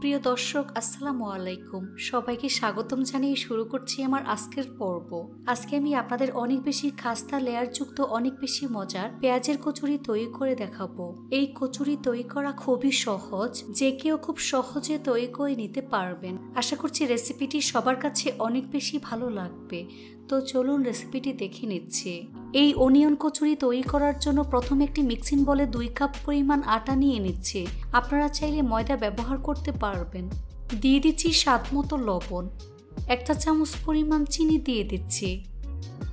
প্রিয় দর্শক, আসসালামু আলাইকুম। সবাইকে স্বাগতম জানিয়ে শুরু করছি আমার আজকের পর্ব। আজকে আমি আপনাদের অনেক বেশি খাস্তা, লেয়ারযুক্ত, অনেক বেশি মজার পেঁয়াজের কচুরি তৈরি করে দেখাবো। এই কচুরি তৈরি করা খুবই সহজ, যে কেউ খুব সহজে তৈরি করে নিতে পারবেন। আশা করছি রেসিপিটি সবার কাছে অনেক বেশি ভালো লাগবে। তো চলুন রেসিপিটি দেখে নিচ্ছি। এই অনিয়ন কচুরি তৈরি করার জন্য প্রথমে একটি মিক্সিং বলে দুই কাপ পরিমাণ আটা নিয়ে নিচ্ছে। আপনারা চাইলে ময়দা ব্যবহার করতে পারবেন। দিয়ে দিচ্ছি স্বাদ মতো লবণ। একটা চামচ পরিমাণ চিনি দিয়ে দিচ্ছি।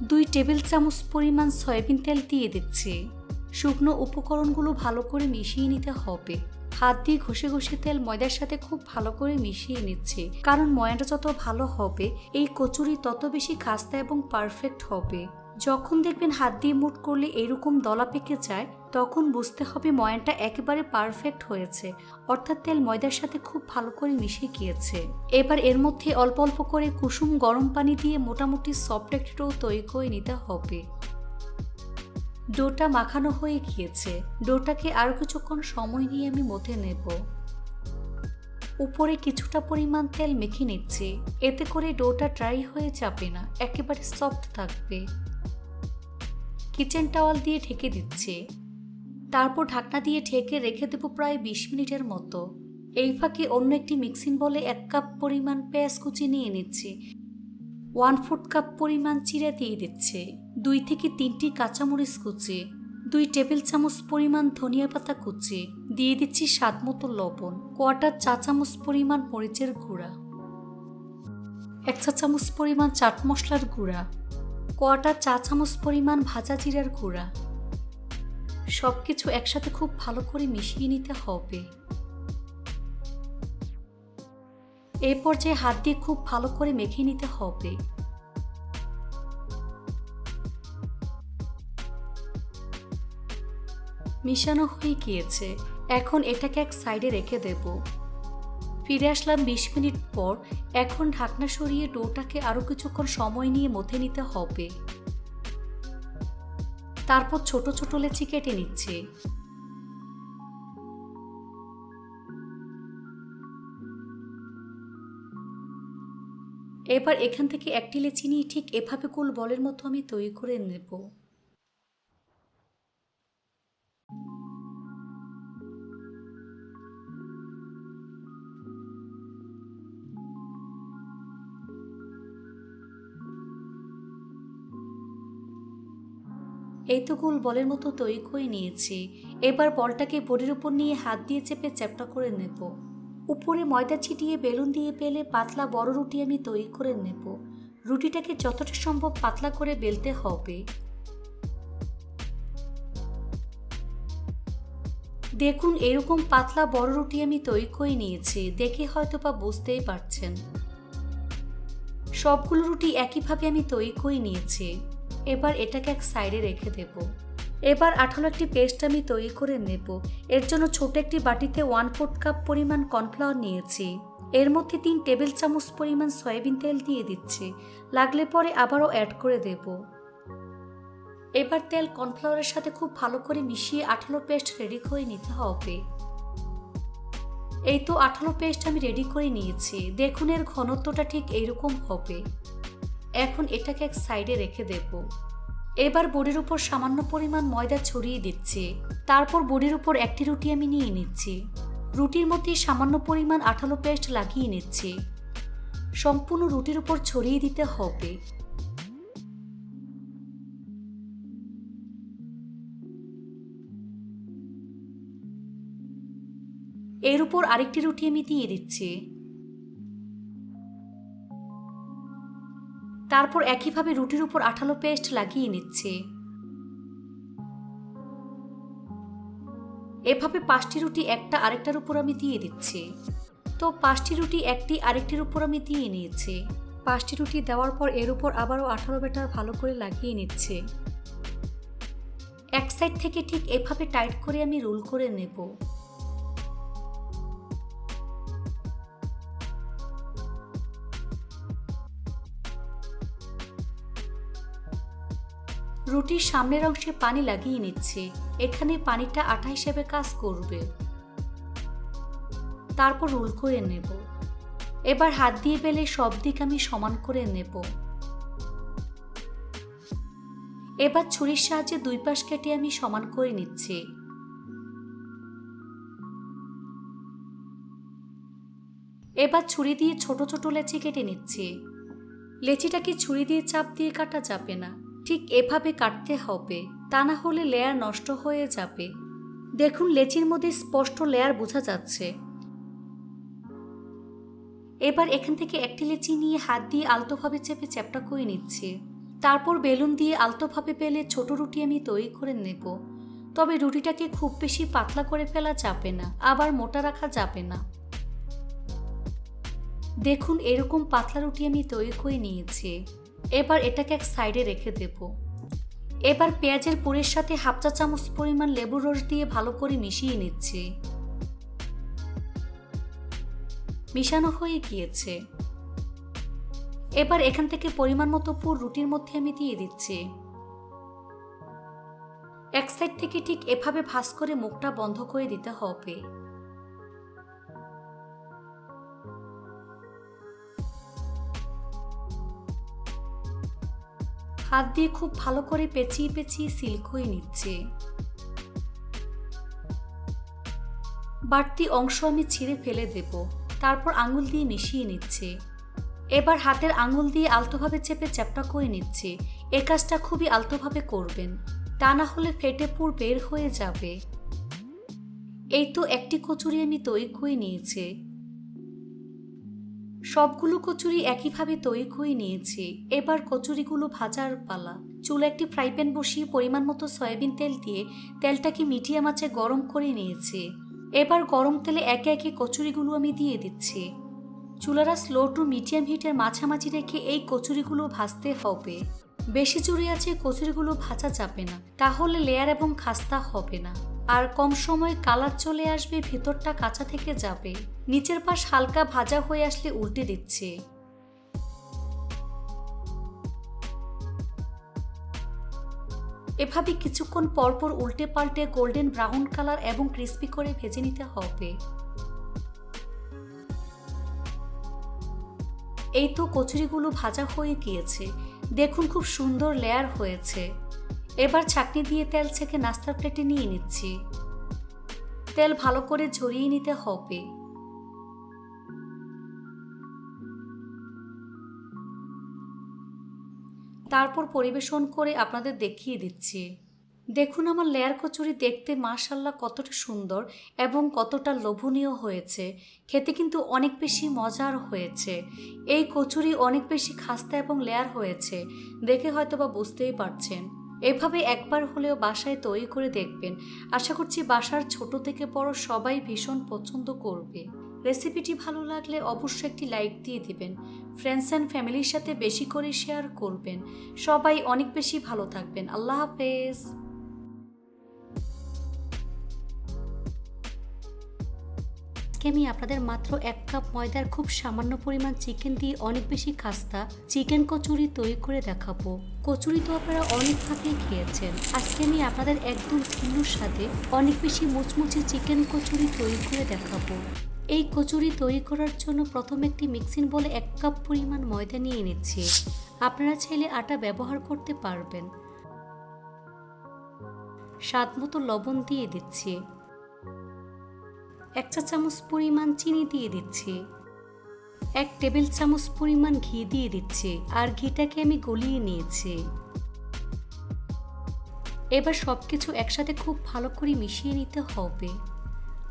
দুই টেবিল চামচ পরিমাণ সয়াবিন তেল দিয়ে দিচ্ছি। শুকনো উপকরণগুলো ভালো করে মিশিয়ে নিতে হবে। হাত দিয়ে ঘষে ঘষে তেল ময়দার সাথে খুব ভালো করে মিশিয়ে নিচ্ছে। কারণ ময়দাটা যত ভালো হবে, এই কচুরি তত বেশি খাস্তা এবং পারফেক্ট হবে। যখন দেখবেন হাত দিয়ে মুট করলে এরকম দলা পেকে যায়, তখন বুঝতে হবে ময়ানটা একেবারে পারফেক্ট হয়েছে, অর্থাৎ তেল ময়দার সাথে খুব ভালো করে মিশে গিয়েছে। এবার এর মধ্যে অল্প অল্প করে কুসুম গরম পানি দিয়ে মোটামুটি সফট একটা তৈরি করে নিতে হবে। ডোটা মাখানো হয়ে গিয়েছে। ডোটাকে আরও কিছুক্ষণ সময় নিয়ে আমি মথে নেব। উপরে কিছুটা পরিমাণ তেল মেখে নিচ্ছি। এতে করে ডোটা ড্রাই হয়ে যাবে না, একেবারে সফট থাকবে। কিচেন টাওয়াল দিয়ে ঢেকে দিচ্ছে। তারপর ঢাকনা দিয়ে ঢেকে রেখে দেবো প্রায় বিশ মিনিটের মতো। এই ফাঁকে অন্য একটি মিক্সিং বলে এক কাপ পরিমাণ পেঁয়াজ কুচি নিয়ে নিচ্ছি। ওয়ান ফোর্থ কাপ পরিমাণ চিড়ে দিয়ে দিচ্ছে। দুই থেকে তিনটি কাঁচামরিচ কুচি, দুই টেবিল চামচ পরিমাণ ধনিয়া পাতা কুচি, দিয়ে দিচ্ছি স্বাদ মতো লবণ কোয়াটার চা চামচ পরিমাণ মরিচের গুঁড়া, এক চা চামচ পরিমাণ চাট মশলার গুঁড়া কোয়াটার চা চামচ পরিমাণ ভাজা জিরার গুঁড়া। সব কিছু একসাথে খুব ভালো করে মিশিয়ে নিতে হবে। এই পর্যায়ে হাত দিয়ে খুব ভালো করে মেখে নিতে হবে। মিশানো হয়ে গিয়েছে। এখন এটাকে এক সাইডে রেখে দেব। ফিরে আসলাম বিশ মিনিট পর। এখন ঢাকনা সরিয়ে ডোটাকে আরও কিছুক্ষণ সময় নিয়ে মথে নিতে হবে। তারপর ছোট ছোট লেচি কেটে নিচ্ছে। এবার এখান থেকে একটি লেচি নিয়ে ঠিক এভাবে কুল বলের মতো আমি তৈরি করে নেব। এই তো গোল বলের মতো তৈরি করে নিয়েছি। এবার বলটাকে বোর্ডের উপর নিয়ে হাত দিয়ে চেপে চ্যাপটা করে নেব। উপরে ময়দা ছিটিয়ে বেলুন দিয়ে পেলে পাতলা বড় রুটি আমি তৈরি করে নেব। রুটিটাকে যতটা সম্ভব পাতলা করে বেলতে হবে। দেখুন, এরকম পাতলা বড় রুটি আমি তৈরি করে নিয়েছি। দেখে হয়তো বা বুঝতেই পারছেন। সবগুলো রুটি একইভাবে আমি তৈরি করে নিয়েছি। এবার এটাকে এক সাইডে রেখে দেব। এবার আঠালো একটি পেস্ট আমি তৈরি করে নেব। এর জন্য ছোট একটি বাটিতে ওয়ান ফোর্থ কাপ পরিমাণ কর্নফ্লাওয়ার নিয়েছি। এর মধ্যে তিন টেবিল চামচ পরিমাণ সয়াবিন তেল দিয়ে দিচ্ছি। লাগলে পরে আবারও অ্যাড করে দেব। এবার তেল কর্নফ্লাওয়ারের সাথে খুব ভালো করে মিশিয়ে আঠালো পেস্ট রেডি করে নিতে হবে। এই তো আঠালো পেস্ট আমি রেডি করে নিয়েছি। দেখুন এর ঘনত্বটা ঠিক এইরকম হবে। এখন এটাকে এক সাইডে রেখে দেব। এবার বডির উপর সামান্য পরিমাণ ময়দা ছড়িয়ে দিচ্ছি। তারপর বডির উপর একটি রুটি আমি নিয়ে নিচ্ছি। রুটির মধ্যে সামান্য পরিমাণ আঠালো পেস্ট লাগিয়ে নিচ্ছি। সম্পূর্ণ রুটির উপর ছড়িয়ে দিতে হবে। এর উপর আরেকটি রুটি আমি দিয়ে দিচ্ছি। তারপর একইভাবে রুটির উপর আঠালো পেস্ট লাগিয়ে নিচ্ছে। এভাবে পাঁচটি রুটি একটা আরেকটার উপর আমি দিয়ে দিচ্ছি। তো পাঁচটি রুটি একটি আরেকটির উপর আমি দিয়ে নিয়েছি। পাঁচটি রুটি দেওয়ার পর এর উপর আবারও আঠারো বেটার ভালো করে লাগিয়ে নিচ্ছে। এক সাইড থেকে ঠিক এভাবে টাইট করে আমি রোল করে নেব। রুটির সামনের অংশে পানি লাগিয়ে নিচ্ছে। এখানে পানিটা আটা হিসেবে কাজ করবে। তারপর রোল করে নেব। এবার হাত দিয়ে বেলে সব দিক আমি সমান করে নেব। এবার ছুরির সাহায্যে দুই পাশ কেটে আমি সমান করে নিচ্ছি। এবার ছুরি দিয়ে ছোট ছোট লেচি কেটে নিচ্ছি। লেচিটাকে ছুরি দিয়ে চাপ দিয়ে কাটা যাবে না। ঠিক এভাবে কাটতে হবে, তা না হলে লেয়ার নষ্ট হয়ে যাবে। দেখুন, লেচির মধ্যে স্পষ্ট লেয়ার বোঝা যাচ্ছে। এবার এখান থেকে একটি লেচি নিয়ে হাত দিয়ে আলতোভাবে চেপে চ্যাপটা করে নিচ্ছি। তারপর বেলুন দিয়ে আলতোভাবে পেলে ছোট রুটি আমি তৈরি করে নেব। তবে রুটিটাকে খুব বেশি পাতলা করে ফেলা যাবে না, আবার মোটা রাখা যাবে না। দেখুন, এরকম পাতলা রুটি আমি তৈরি করে নিয়েছি। এবার এটাকে এক সাইডে রেখে দেব। এবার পেঁয়াজের পুরের সাথে হাফ চা চামচ পরিমাণ লেবুর রস দিয়ে ভালো করে মিশিয়ে নিচ্ছি। মিশানো হয়ে গিয়েছে। এবার এখান থেকে পরিমাণ মতো পুর রুটির মধ্যে আমি দিয়ে দিচ্ছি। এক সাইড থেকে ঠিক এভাবে ভাঁজ করে মুখটা বন্ধ করে দিতে হবে। হাত দিয়ে খুব ভালো করে পেঁচিয়ে পেঁচিয়ে সিল্ক হয়ে নিচ্ছে। বাড়তি অংশ আমি ছিঁড়ে ফেলে দেব, তারপর আঙুল দিয়ে মিশিয়ে নিচ্ছে। এবার হাতের আঙুল দিয়ে আলতোভাবে চেপে চ্যাপটা করে নিচ্ছে, এ কাজটা খুবই আলতোভাবে করবেন, তা না হলে ফেটে পুর বের হয়ে যাবে। এই তো একটি কচুরি আমি তৈরি করে নিয়েছে। সবগুলো কচুরি একইভাবে তৈরি করে নিয়েছি। এবার কচুরিগুলো ভাজার পালা। চুলে একটি ফ্রাই প্যান বসিয়ে পরিমাণ মতো সয়াবিন তেল দিয়ে তেলটাকে মিডিয়াম আঁচে গরম করে নিয়েছি। এবার গরম তেলে একে একে কচুরিগুলো আমি দিয়ে দিচ্ছি। চুলারা স্লো টু মিডিয়াম হিটের মাঝামাঝি রেখে এই কচুরিগুলো ভাজতে হবে। বেশি জুড়ে আছে কচুরিগুলো ভাজা যাবে না। তাহলে লেয়ার এবং খাস্তা হবে না। আর কম সময়ে কালার চলে আসবে, ভেতরটা কাঁচা থেকে যাবে। নিচের পাশ হালকা ভাজা হয়ে আসলে উল্টে দিচ্ছে। এভাবে কিছুক্ষণ পরপর উল্টে পাল্টে গোল্ডেন ব্রাউন কালার এবং ক্রিস্পি করে ভেজে নিতে হবে। এই তো কচুরিগুলো ভাজা হয়ে গিয়েছে। দেখুন খুব সুন্দর লেয়ার হয়েছে। এবার ছাকনি দিয়ে তেল ছেঁকে নাস্তার প্লেটে নিয়ে নিচ্ছি। তেল ভালো করে ঝরিয়ে নিতে হবে। তারপর পরিবেশন করে আপনাদের দেখিয়ে দিচ্ছি। দেখুন আমার লেয়ার কচুরি দেখতে মাশাল্লাহ কতটা সুন্দর এবং কতটা লোভনীয় হয়েছে। খেতে কিন্তু অনেক বেশি মজার হয়েছে। এই কচুরি অনেক বেশি খাস্তা এবং লেয়ার হয়েছে। দেখে হয়তো বা বুঝতেই পারছেন। এভাবে একবার হলেও বাসায় তৈরি করে দেখবেন। আশা করছি বাসার ছোট থেকে বড় সবাই ভীষণ পছন্দ করবে। রেসিপিটি ভালো লাগলে অবশ্যই একটি লাইক দিয়ে দিবেন। ফ্রেন্ডস অ্যান্ড ফ্যামিলির সাথে বেশি করে শেয়ার করবেন। সবাই অনেক বেশি ভালো থাকবেন। আল্লাহ হাফেজ। আজকে আমি আপনাদের মাত্র এক কাপ ময়দার খুব সামান্য পরিমাণ চিকেন দিয়ে অনেক বেশি খাস্তা চিকেন কচুরি তৈরি করে দেখাবো। কচুরি তো আপনারা অনেক অনেকভাবেই খেয়েছেন। আজকে আমি আপনাদের একদম ভিন্ন সাথে অনেক বেশি মুচমুচে চিকেন কচুরি তৈরি করে দেখাবো। এই কচুরি তৈরি করার জন্য প্রথম একটি মিক্সিং বলে এক কাপ পরিমাণ ময়দা নিয়ে নিচ্ছি। আপনারা চাইলে আটা ব্যবহার করতে পারবেন। স্বাদ মতো লবণ দিয়ে দিচ্ছি। এক চা চামচ পরিমাণ চিনি দিয়ে দিচ্ছি। এক টেবিল চামচ পরিমাণ ঘি দিয়ে দিচ্ছি আর ঘিটাকে আমি গলিয়ে নিয়েছি। এবার সব কিছু একসাথে খুব ভালো করে মিশিয়ে নিতে হবে।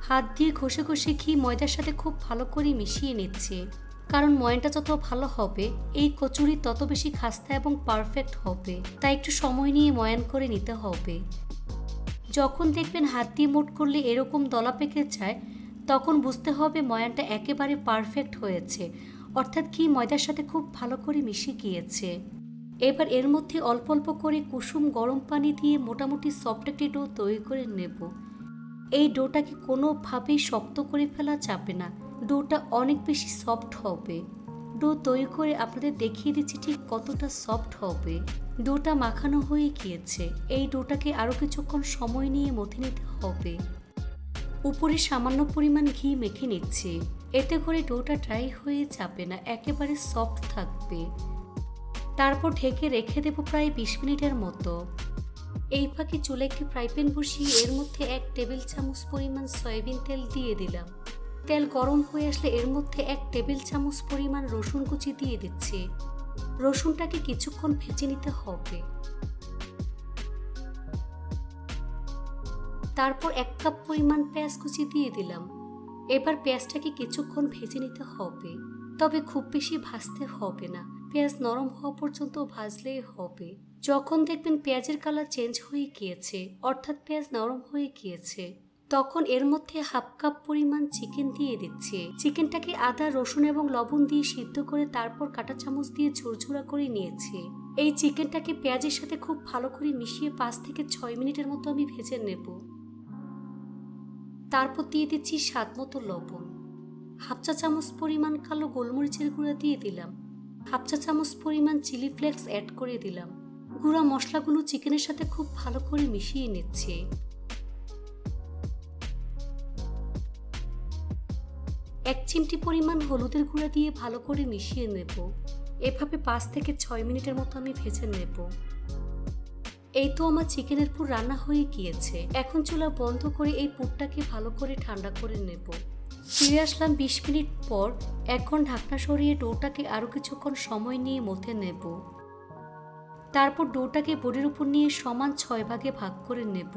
হাত দিয়ে ঘষে ঘষে ঘি ময়দার সাথে খুব ভালো করে মিশিয়ে নিচ্ছে। কারণ ময়নটা যত ভালো হবে, এই কচুরি তত বেশি খাস্তা এবং পারফেক্ট হবে। তাই একটু সময় নিয়ে ময়ান করে নিতে হবে। যখন দেখবেন হাত দিয়ে মোট করলে এরকম দলা পেকে যায় তখন বুঝতে হবে ময়ানটা একেবারে পারফেক্ট হয়েছে। অর্থাৎ কি ময়দার সাথে খুব ভালো করে মিশে গিয়েছে। এবার এর মধ্যে অল্প অল্প করে কুসুম গরম পানি দিয়ে মোটামুটি সফট একটি ডো তৈরি করে নেব। এই ডোটাকে কোনোভাবেই শক্ত করে ফেলা যাবে না। ডোটা অনেক বেশি সফট হবে। ডো তৈরি করে আপনাদের দেখিয়ে দিচ্ছি ঠিক কতটা সফট হবে। ডোটা মাখানো হয়ে গিয়েছে। এই ডোটাকে আরও কিছুক্ষণ সময় নিয়ে মথে নিতে হবে। উপরে সামান্য পরিমাণ ঘি মেখে নিচ্ছি। এতে করে ডোটা ড্রাই হয়ে যাবে না, একেবারে সফট থাকবে। তারপর ঢেকে রেখে দেবো প্রায় বিশ মিনিটের মতো। এই ফাঁকে চুলে একটি ফ্রাই প্যান বসিয়ে এর মধ্যে এক টেবিল চামচ পরিমাণ সয়াবিন তেল দিয়ে দিলাম। তেল গরম হয়ে আসলে এর মধ্যে এক টেবিল চামচ পরিমাণ রসুন কুচি দিয়ে দিচ্ছি। রসুনটাকে কিছুক্ষণ ভেজে নিতে হবে। তারপর এক কাপ পরিমাণ পেঁয়াজ কুচি দিয়ে দিলাম। এবার পেঁয়াজটাকে কিছুক্ষণ ভেজে নিতে হবে। তবে খুব বেশি ভাজতে হবে না। পেঁয়াজ নরম হওয়া পর্যন্ত ভাজলেই হবে। যখন দেখবেন পেঁয়াজের কালার চেঞ্জ হয়ে গিয়েছে, অর্থাৎ পেঁয়াজ নরম হয়ে গিয়েছে, তখন এর মধ্যে হাফ কাপ পরিমাণ চিকেন দিয়ে দিচ্ছে। চিকেনটাকে আদা, রসুন এবং লবণ দিয়ে সিদ্ধ করে তারপর কাঁটা চামচ দিয়ে ঝুরঝুরা করে নিয়েছে। এই চিকেনটাকে পেঁয়াজের সাথে খুব ভালো করে মিশিয়ে পাঁচ থেকে ছয় মিনিটের মতো আমি ভেজে নেব। তারপর দিয়ে দিচ্ছি স্বাদ মতো লবণ। হাফ চা চামচ পরিমাণ কালো গোলমরিচের গুঁড়া দিয়ে দিলাম। হাফ চা চামচ পরিমাণ চিলি ফ্লেক্স অ্যাড করে দিলাম। গুঁড়া মশলাগুলো চিকেনের সাথে খুব ভালো করে মিশিয়ে নিচ্ছে। এক চিমটি পরিমাণ হলুদের গুঁড়া দিয়ে ভালো করে মিশিয়ে নেব। এভাবে পাঁচ থেকে ছয় মিনিটের মতো আমি ভেজে নেব। এই তো আমার চিকেনের পুর রান্না হয়ে গিয়েছে। এখন চুলা বন্ধ করে এই পুরটাকে ভালো করে ঠান্ডা করে নেব। ফিরে আসলাম বিশ মিনিট পর, এখন ঢাকনা সরিয়ে ডোটাকে আরও কিছুক্ষণ সময় নিয়ে মথে নেব। তারপর ডোটাকে বোর্ডের উপর নিয়ে সমান ছয় ভাগে ভাগ করে নেব।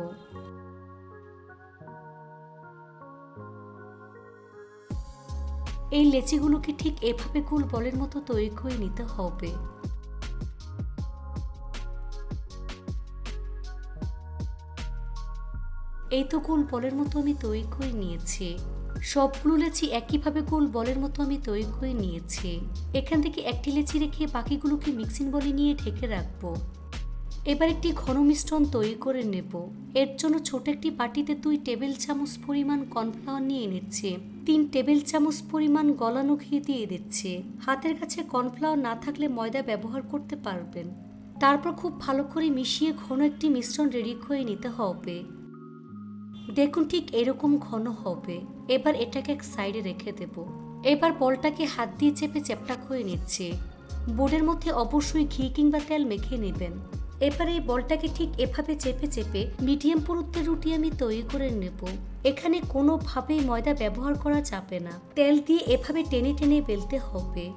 এই লেচিগুলোকে ঠিক এভাবে গোল বলের মতো তৈরি করে নিতে হবে। এই তো গোল বলের মতো আমি তৈরি করে নিয়েছি। সবগুলো লেচি একইভাবে গোল বলের মতো আমি তৈরি করে নিয়েছি। এখান থেকে একটি লেচি রেখে বাকিগুলোকে মিক্সিং বলে নিয়ে ঢেকে রাখব। এবার একটি ঘন মিশ্রণ তৈরি করে নেব। এর জন্য ছোট একটি বাটিতে দুই টেবিল চামচ পরিমাণ কর্নফ্লাওয়ার নিয়ে নিচ্ছে। তিন টেবিল চামচ পরিমাণ গলানো ঘি দিয়ে দিচ্ছে। হাতের কাছে কর্নফ্লাওয়ার না থাকলে ময়দা ব্যবহার করতে পারবেন। তারপর খুব ভালো করে মিশিয়ে ঘন একটি মিশ্রণ রেডি করে নিতে হবে। দেখুন ঠিক এরকম ঘন হবে। এবার এটাকে এক সাইডে রেখে দেব। এবার বলটাকে হাত দিয়ে চেপে চ্যাপটা করে নিচ্ছে। বোর্ডের মধ্যে অবশ্যই ঘি কিংবা তেল মেখে নেবেন। এবার এই বলটাকে ঠিক এভাবে চেপে চেপে মিডিয়াম পুরুত্বের রুটি আমি তৈরি করে নেব। এখানে কোনোভাবেই ময়দা ব্যবহার করা যাবে না। তেল দিয়ে এভাবে টেনে টেনে বেলতে হবে।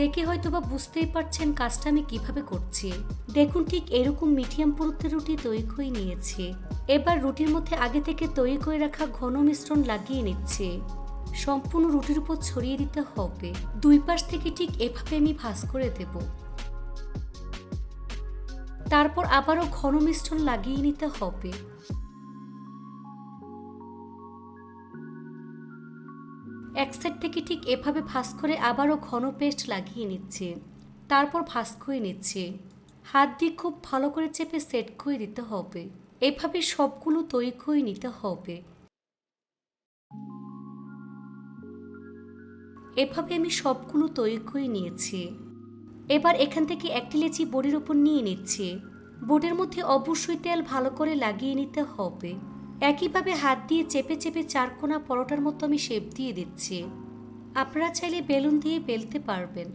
দেখে হয়তো বা বুঝতেই পারছেন কাজটা আমি কীভাবে করছি। দেখুন, ঠিক এরকম মিডিয়াম পুরুত্বের রুটি তৈরি করে নিয়েছি। এবার রুটির মধ্যে আগে থেকে তৈরি করে রাখা ঘন মিশ্রণ লাগিয়ে নিচ্ছে। সম্পূর্ণ রুটির উপর ছড়িয়ে দিতে হবে। দুই পাশ থেকে ঠিক এভাবে আমি ভাঁজ করে দেব। তারপর আবারও ঘন মিশ্রণ লাগিয়ে নিতে হবে। এক সাইড থেকে ঠিক এভাবে ভাঁজ করে আবারও ঘন পেস্ট লাগিয়ে নিচ্ছে। তারপর ভাঁজ করে নিচ্ছে। হাত দিয়ে খুব ভালো করে চেপে সেট করে দিতে হবে। এভাবে সবগুলো তৈরি করে নিতে হবে। এভাবে আমি সবগুলো তৈরি করে নিয়েছি। এবার এখান থেকে একটি লেচি বোর্ডের উপর নিয়ে নিচ্ছে। বোর্ডের মধ্যে অবশ্যই তেল ভালো করে লাগিয়ে নিতে হবে। একইভাবে হাত দিয়ে চেপে চেপে চারকোনা পরোটার মতো আমি শেপ দিয়ে দিচ্ছি। আপনারা চাইলে বেলুন দিয়ে বেলতে পারবেন।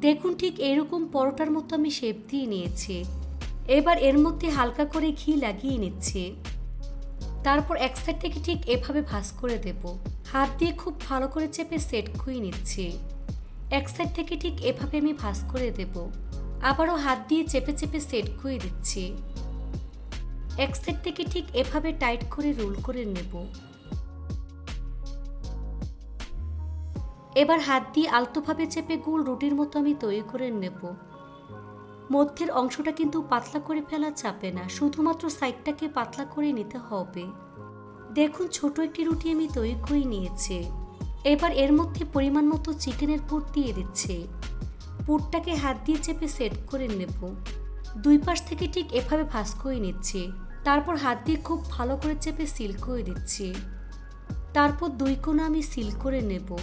দেখুন ঠিক এরকম পরোটার মতো আমি শেপ দিয়ে নিয়েছি। এবার এর মধ্যে হালকা করে ঘি লাগিয়ে নিচ্ছে। তারপর এক সাইড থেকে ঠিক এভাবে ভাঁজ করে দেব। হাত দিয়ে খুব ভালো করে চেপে সেট করে নিচ্ছে। এক সাইড থেকে ঠিক এভাবে আমি ভাঁজ করে দেব। আবারও হাত দিয়ে চেপে চেপে সেট করে দিচ্ছি। এক সাইড থেকে ঠিক এভাবে টাইট করে রোল করে নেব। এবার হাত দিয়ে আলতোভাবে চেপে গোল রুটির মতো আমি তৈরি করে নেব। মধ্যের অংশটা কিন্তু পাতলা করে ফেলা চাপে না, শুধুমাত্র সাইডটাকে পাতলা করে নিতে হবে। দেখুন, ছোট একটি রুটি আমি তৈরি করে নিয়েছি। এবার এর মধ্যে পরিমাণ মতো চিকেনের পুর দিয়ে দিচ্ছে। পুরটাকে হাত দিয়ে চেপে সেট করে নেব। দুই পাশ থেকে ঠিক এভাবে ভাঁজ করে নিচ্ছে। তারপর হাত দিয়ে খুব ভালো করে চেপে সিল করে দিচ্ছি। তারপর দুই কোণা আমি সিল করে নেব।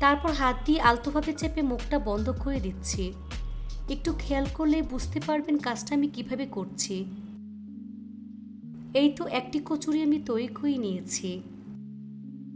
তারপর হাত দিয়ে আলতোভাবে চেপে মুখটা বন্ধ করে দিচ্ছি। একটু খেয়াল করলে বুঝতে পারবেন কাজটা আমি কীভাবে করছি। এই তো একটি কচুরি আমি তৈরি করে নিয়েছি।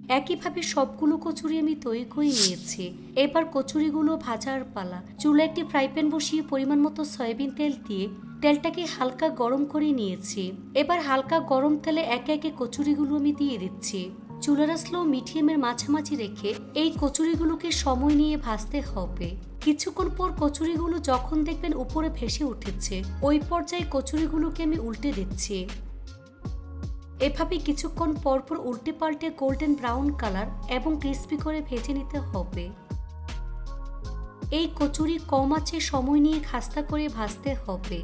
একইভাবে সবগুলো কচুরি আমি তৈরি করে নিয়েছি। এবার কচুরিগুলো ভাজার পালা। চুলা একটি ফ্রাই প্যান বসিয়ে পরিমাণ মতো সয়াবিন তেল দিয়ে তেলটাকে হালকা গরম করে নিয়েছি। এবার হালকা গরম তেলে একে একে কচুরিগুলো আমি দিয়ে দিচ্ছি। চুলার স্লো মিডিয়ামের মাঝামাঝি রেখে এই কচুরিগুলোকে সময় নিয়ে ভাজতে হবে। কিছুক্ষণ পর কচুরিগুলো যখন দেখবেন উপরে ভেসে উঠেছে, ওই পর্যায়ে কচুরিগুলোকে আমি উল্টে দিচ্ছি। এভাবে কিছুক্ষণ পরপর উল্টে পাল্টে গোল্ডেন ব্রাউন কালার এবং ক্রিস্পি করে ভেজে নিতে হবে। এই কচুরি কম আছে, সময় নিয়ে খাস্তা করে ভাজতে হবে।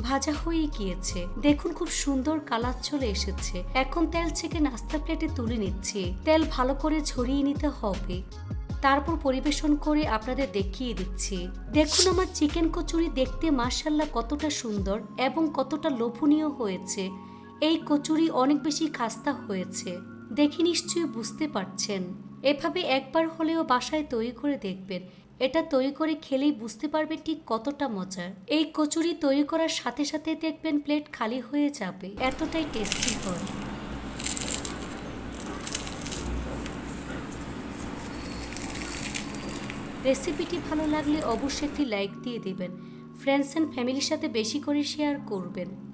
ভাজা হয়ে গিয়েছে। দেখুন খুব সুন্দর কালার চলে এসেছে। এখন তেল ছেঁকে নাস্তা প্লেটে তুলে নিচ্ছি। তেল ভালো করে ছড়িয়ে নিতে হবে। তারপর পরিবেশন করে আপনাদের দেখিয়ে দিচ্ছি। দেখুন আমার চিকেন কচুরি দেখতে মার্শাল্লাহ কতটা সুন্দর এবং কতটা লোভনীয় হয়েছে। এই কচুরি অনেক বেশি খাস্তা হয়েছে। দেখে নিশ্চয়ই বুঝতে পারছেন। এভাবে একবার হলেও বাসায় তৈরি করে দেখবেন। এটা তৈরি করে খেলেই বুঝতে পারবেন ঠিক কতটা মজার। এই কচুরি তৈরি করার সাথে সাথে দেখবেন প্লেট খালি হয়ে যাবে। এতটাই টেস্টি হয়। রেসিপিটি ভালো লাগলে অবশ্যই একটি লাইক দিয়ে দেবেন। ফ্রেন্ডস অ্যান্ড ফ্যামিলির সাথে বেশি করে শেয়ার করবেন।